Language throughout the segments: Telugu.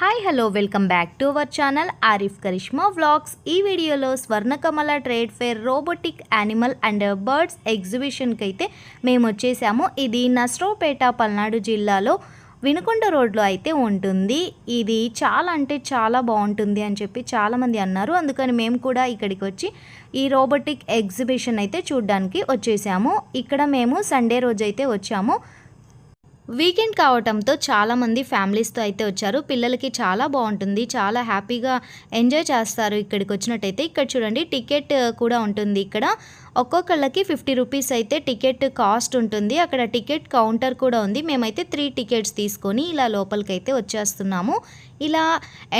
Hi hello welcome back to our channel Arif Karishma vlogs ఈ వీడియోలో Swarnakamala trade fair robotic animal and birds ఎగ్జిబిషన్కి అయితే మేము వచ్చేసాము. ఇది నస్రోపేట పల్నాడు జిల్లాలో వినుకొండ రోడ్లో అయితే ఉంటుంది. ఇది చాలా అంటే చాలా బాగుంటుంది అని చెప్పి చాలామంది అన్నారు. అందుకని మేము కూడా ఇక్కడికి వచ్చి ఈ రోబోటిక్ ఎగ్జిబిషన్ అయితే చూడడానికి వచ్చేసాము. ఇక్కడ మేము సండే రోజు అయితే వచ్చాము. వీకెండ్ కావటంతో చాలామంది ఫ్యామిలీస్తో అయితే వచ్చారు. పిల్లలకి చాలా బాగుంటుంది. చాలా హ్యాపీగా ఎంజాయ్ చేస్తారు. ఇక్కడికి వచ్చినట్టయితే ఇక్కడ చూడండి టికెట్ కూడా ఉంటుంది ఇక్కడ. ఒక్కొక్కళ్ళకి ఫిఫ్టీ రూపీస్ అయితే టికెట్ కాస్ట్ ఉంటుంది. అక్కడ టికెట్ కౌంటర్ కూడా ఉంది. మేమైతే త్రీ టికెట్స్ తీసుకొని ఇలా లోపలికి అయితే వచ్చేస్తున్నాము. ఇలా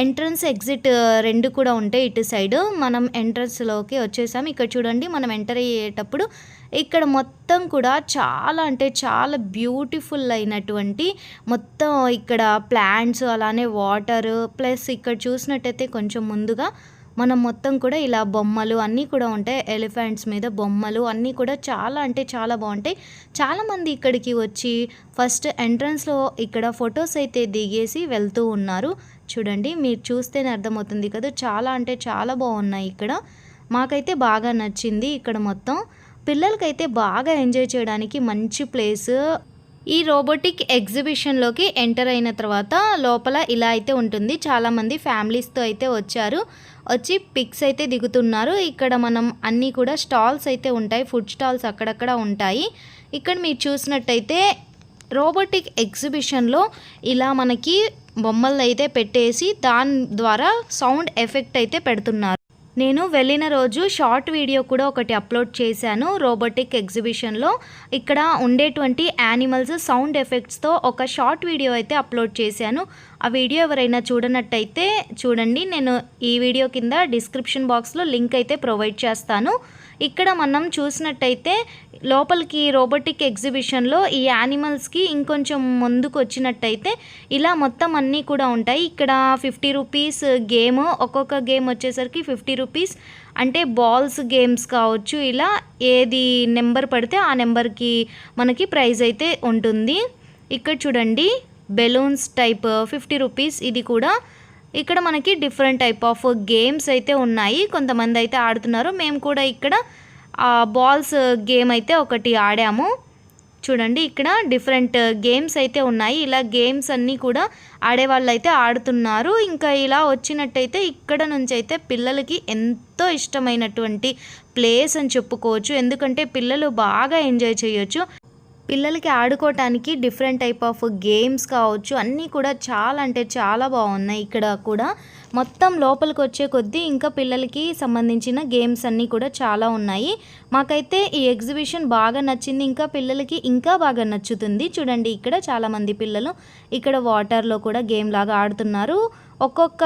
ఎంట్రన్స్ ఎగ్జిట్ రెండు కూడా ఉంటాయి ఇటు సైడ్. మనం ఎంట్రన్స్లోకి వచ్చేసాము. ఇక్కడ చూడండి మనం ఎంటర్ అయ్యేటప్పుడు ఇక్కడ మొత్తం కూడా చాలా అంటే చాలా బ్యూటిఫుల్ అయినటువంటి మొత్తం ఇక్కడ ప్లాంట్స్ అలానే వాటర్ ప్లస్ ఇక్కడ చూసినట్టయితే కొంచెం ముందుగా మనం మొత్తం కూడా ఇలా బొమ్మలు అన్నీ కూడా ఉంటాయి. ఎలిఫెంట్స్ మీద బొమ్మలు అన్నీ కూడా చాలా అంటే చాలా బాగుంటాయి. చాలామంది ఇక్కడికి వచ్చి ఫస్ట్ ఎంట్రన్స్లో ఇక్కడ ఫొటోస్ అయితే దిగేసి వెళ్తూ ఉన్నారు. చూడండి మీరు చూస్తేనే అర్థమవుతుంది కదా చాలా అంటే చాలా బాగున్నాయి ఇక్కడ. మాకైతే బాగా నచ్చింది ఇక్కడ మొత్తం. పిల్లలకైతే బాగా ఎంజాయ్ చేయడానికి మంచి ప్లేస్ ఈ రోబోటిక్ ఎగ్జిబిషన్లోకి ఎంటర్ అయిన తర్వాత లోపల ఇలా అయితే ఉంటుంది. చాలామంది ఫ్యామిలీస్తో అయితే వచ్చారు. వచ్చి పిక్స్ అయితే దిగుతున్నారు. ఇక్కడ మనం అన్నీ కూడా స్టాల్స్ అయితే ఉంటాయి. ఫుడ్ స్టాల్స్ అక్కడక్కడ ఉంటాయి. ఇక్కడ మీరు చూసినట్టయితే రోబోటిక్ ఎగ్జిబిషన్లో ఇలా మనకి బొమ్మలు అయితే పెట్టేసి దాని ద్వారా సౌండ్ ఎఫెక్ట్ అయితే పెడుతున్నారు. నేను వెళ్ళిన రోజు షార్ట్ వీడియో కూడా ఒకటి అప్లోడ్ చేశాను రోబోటిక్ ఎగ్జిబిషన్లో. ఇక్కడ ఉండేటువంటి యానిమల్స్ సౌండ్ ఎఫెక్ట్స్తో ఒక షార్ట్ వీడియో అయితే అప్లోడ్ చేశాను. ఆ వీడియో ఎవరైనా చూడనట్టయితే చూడండి. నేను ఈ వీడియో కింద డిస్క్రిప్షన్ బాక్స్లో లింక్ అయితే ప్రొవైడ్ చేస్తాను. ఇక్కడ మనం చూసినట్టయితే లోపలికి రోబోటిక్ ఎగ్జిబిషన్లో ఈ యానిమల్స్కి ఇంకొంచెం ముందుకు వచ్చినట్టయితే ఇలా మొత్తం అన్నీ కూడా ఉంటాయి. ఇక్కడ ఫిఫ్టీ రూపీస్ గేమ్ ఒక్కొక్క గేమ్ వచ్చేసరికి ఫిఫ్టీ రూపీస్ అంటే బాల్స్ గేమ్స్ కావచ్చు ఇలా ఏది నెంబర్ పడితే ఆ నెంబర్కి మనకి ప్రైజ్ అయితే ఉంటుంది. ఇక్కడ చూడండి బెలూన్స్ టైప్ ఫిఫ్టీ రూపీస్ ఇది కూడా ఇక్కడ మనకి డిఫరెంట్ టైప్ ఆఫ్ గేమ్స్ అయితే ఉన్నాయి. కొంతమంది అయితే ఆడుతున్నారు. మేము కూడా ఇక్కడ బాల్స్ గేమ్ అయితే ఒకటి ఆడాము. చూడండి ఇక్కడ డిఫరెంట్ గేమ్స్ అయితే ఉన్నాయి. ఇలా గేమ్స్ అన్నీ కూడా ఆడేవాళ్ళు అయితే ఆడుతున్నారు. ఇంకా ఇలా వచ్చినట్టయితే ఇక్కడ నుంచి అయితే పిల్లలకి ఎంతో ఇష్టమైనటువంటి ప్లేస్ అని చెప్పుకోవచ్చు. ఎందుకంటే పిల్లలు బాగా ఎంజాయ్ చేయొచ్చు. పిల్లలకి ఆడుకోవటానికి డిఫరెంట్ టైప్ ఆఫ్ గేమ్స్ కావచ్చు. అన్నీ కూడా చాలా అంటే చాలా బాగున్నాయి. ఇక్కడ కూడా మొత్తం లోపలికి వచ్చే కొద్దీ ఇంకా పిల్లలకి సంబంధించిన గేమ్స్ అన్నీ కూడా చాలా ఉన్నాయి. మాకైతే ఈ ఎగ్జిబిషన్ బాగా నచ్చింది ఇంకా పిల్లలకి ఇంకా బాగా నచ్చుతుంది. చూడండి ఇక్కడ చాలామంది పిల్లలు ఇక్కడ వాటర్లో కూడా గేమ్ లాగా ఆడుతున్నారు. ఒక్కొక్క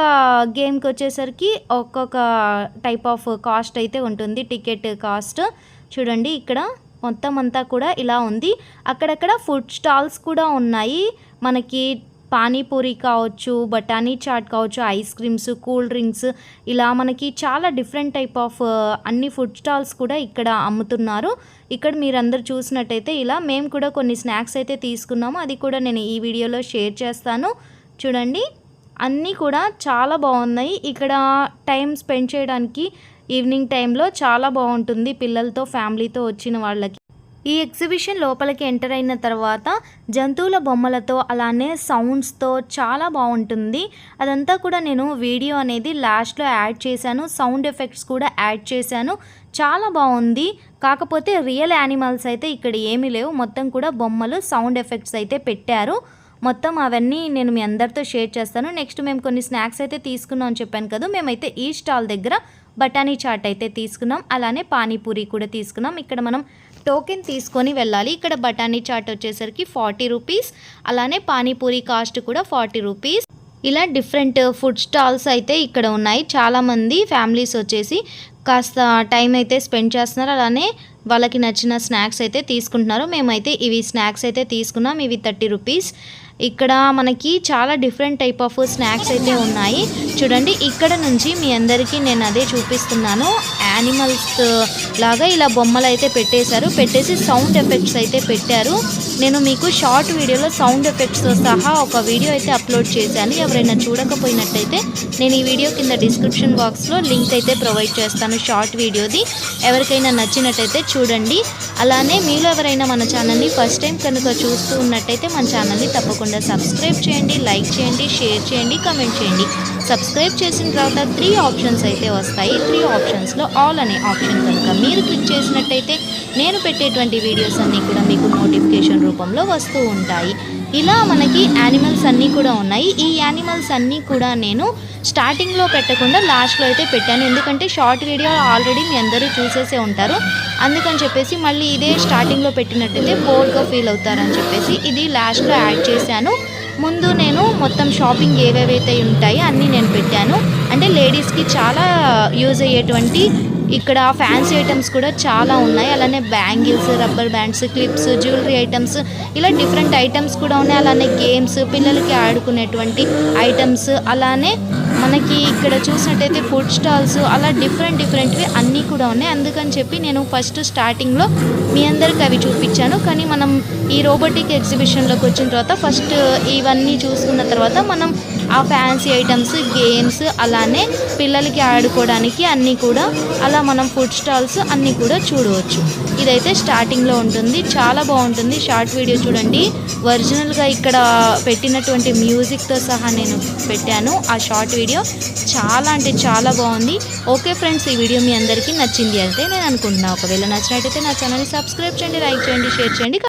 గేమ్కి వచ్చేసరికి ఒక్కొక్క టైప్ ఆఫ్ కాస్ట్ అయితే ఉంటుంది టికెట్ కాస్ట్. చూడండి ఇక్కడ మొత్తం అంతా కూడా ఇలా ఉంది. అక్కడక్కడ ఫుడ్ స్టాల్స్ కూడా ఉన్నాయి. మనకి పానీపూరి కావచ్చు బఠానీ చాట్ కావచ్చు ఐస్ క్రీమ్స్ కూల్ డ్రింక్స్ ఇలా మనకి చాలా డిఫరెంట్ టైప్ ఆఫ్ అన్ని ఫుడ్ స్టాల్స్ కూడా ఇక్కడ అమ్ముతున్నారు. ఇక్కడ మీరందరూ చూసినట్టయితే ఇలా మేము కూడా కొన్ని స్నాక్స్ అయితే తీసుకున్నాము. అది కూడా నేను ఈ వీడియోలో షేర్ చేస్తాను. చూడండి అన్నీ కూడా చాలా బాగున్నాయి. ఇక్కడ టైం స్పెండ్ చేయడానికి ఈవినింగ్ టైంలో చాలా బాగుంటుంది. పిల్లలతో ఫ్యామిలీతో వచ్చిన వాళ్ళకి. ఈ ఎగ్జిబిషన్ లోపలికి ఎంటర్ అయిన తర్వాత జంతువుల బొమ్మలతో అలానే సౌండ్స్తో చాలా బాగుంటుంది. అదంతా కూడా నేను వీడియో అనేది లాస్ట్లో యాడ్ చేశాను. సౌండ్ ఎఫెక్ట్స్ కూడా యాడ్ చేశాను. చాలా బాగుంది. కాకపోతే రియల్ యానిమల్స్ అయితే ఇక్కడ ఏమీ లేవు. మొత్తం కూడా బొమ్మలు సౌండ్ ఎఫెక్ట్స్ అయితే పెట్టారు. మొత్తం అవన్నీ నేను మీ అందరితో షేర్ చేస్తాను. నెక్స్ట్ మేము కొన్ని స్నాక్స్ అయితే తీసుకున్నాం అని చెప్పాను కదా. మేమైతే ఈ స్టాల్ దగ్గర బఠానీ చాట్ అయితే తీసుకున్నాం. అలానే పానీపూరి కూడా తీసుకున్నాం. ఇక్కడ మనం టోకెన్ తీసుకొని వెళ్ళాలి. ఇక్కడ బఠానీ చాట్ వచ్చేసరికి ఫార్టీ రూపీస్ అలానే పానీపూరి కాస్ట్ కూడా ఫార్టీ రూపీస్. ఇలా డిఫరెంట్ ఫుడ్ స్టాల్స్ అయితే ఇక్కడ ఉన్నాయి. చాలామంది ఫ్యామిలీస్ వచ్చేసి కాస్త టైం అయితే స్పెండ్ చేస్తున్నారు. అలానే వాళ్ళకి నచ్చిన స్నాక్స్ అయితే తీసుకుంటున్నారు. మేమైతే ఇవి స్నాక్స్ అయితే తీసుకున్నాం. ఇవి థర్టీ రూపీస్. ఇక్కడ మనకి చాలా డిఫరెంట్ టైప్ ఆఫ్ స్నాక్స్ అయితే ఉన్నాయి. చూడండి ఇక్కడ నుంచి మీ అందరికీ నేను అదే చూపిస్తున్నాను. యానిమల్స్ లాగా ఇలా బొమ్మలు అయితే పెట్టేశారు. పెట్టేసి సౌండ్ ఎఫెక్ట్స్ అయితే పెట్టారు. నేను మీకు షార్ట్ వీడియోలో సౌండ్ ఎఫెక్ట్స్తో సహా ఒక వీడియో అయితే అప్లోడ్ చేశాను. ఎవరైనా చూడకపోయినట్టయితే నేను ఈ వీడియో కింద డిస్క్రిప్షన్ బాక్స్లో లింక్ అయితే ప్రొవైడ్ చేస్తాను షార్ట్ వీడియోది ఎవరికైనా నచ్చినట్టయితే చూడండి. అలానే మీలో ఎవరైనా మన ఛానల్ని ఫస్ట్ టైం కనుక చూస్తూ ఉన్నట్టయితే మన ఛానల్ని తప్పకుండా సబ్స్క్రైబ్ చేయండి లైక్ చేయండి షేర్ చేయండి కమెంట్ చేయండి. సబ్స్క్రైబ్ చేసిన తర్వాత త్రీ ఆప్షన్స్ అయితే వస్తాయి. త్రీ ఆప్షన్స్లో ఆల్ అనే ఆప్షన్ కనుక మీరు క్లిక్ చేసినట్టయితే నేను పెట్టేటువంటి వీడియోస్ అన్నీ కూడా మీకు నోటిఫికేషన్ రూపంలో వస్తూ ఉంటాయి. ఇలా మనకి యానిమల్స్ అన్నీ కూడా ఉన్నాయి. ఈ యానిమల్స్ అన్నీ కూడా నేను స్టార్టింగ్లో పెట్టకుండా లాస్ట్లో అయితే పెట్టాను. ఎందుకంటే షార్ట్ వీడియో ఆల్రెడీ మీ అందరూ చూసేసే ఉంటారు. అందుకని చెప్పేసి మళ్ళీ ఇదే స్టార్టింగ్లో పెట్టినట్టయితే బోర్డ్గా ఫీల్ అవుతారని చెప్పేసి ఇది లాస్ట్లో యాడ్ చేశాను. ముందు నేను మొత్తం షాపింగ్ ఏవేవైతే ఉంటాయో అన్నీ నేను పెట్టాను. అంటే లేడీస్కి చాలా యూజ్ అయ్యేటువంటి ఇక్కడ ఫ్యాన్సీ ఐటమ్స్ కూడా చాలా ఉన్నాయి. అలానే bangles rubber bands clips jewellery items ఇలా డిఫరెంట్ ఐటమ్స్ కూడా ఉన్నాయి. అలానే గేమ్స్ పిల్లలకి ఆడుకునేటువంటి ఐటమ్స్ అలానే మనకి ఇక్కడ చూసినట్టయితే ఫుడ్ స్టాల్స్ అలా డిఫరెంట్ డిఫరెంట్వి అన్నీ కూడా ఉన్నాయి. అందుకని చెప్పి నేను ఫస్ట్ స్టార్టింగ్లో మీ అందరికి అవి చూపించాను. కానీ మనం ఈ రోబోటిక్ ఎగ్జిబిషన్లోకి వచ్చిన తర్వాత ఫస్ట్ ఇవన్నీ చూసుకున్న తర్వాత మనం ఆ ఫ్యాన్సీ ఐటమ్స్ గేమ్స్ అలానే పిల్లలకి ఆడుకోవడానికి అన్నీ కూడా అలా మనం ఫుడ్ స్టాల్స్ అన్నీ కూడా చూడవచ్చు. ఇదైతే స్టార్టింగ్లో ఉంటుంది. చాలా బాగుంటుంది. షార్ట్ వీడియో చూడండి. ఒరిజినల్గా ఇక్కడ పెట్టినటువంటి మ్యూజిక్తో సహా నేను పెట్టాను ఆ షార్ట్ వీడియో చాలా అంటే చాలా బాగుంది. ఓకే ఫ్రెండ్స్ ఈ వీడియో మీ అందరికీ నచ్చింది అయితే నేను అనుకుంటున్నాను ఒకవేళ నచ్చినట్టయితే నా ఛానల్ని సబ్స్క్రైబ్ చేయండి లైక్ చేయండి షేర్ చేయండి.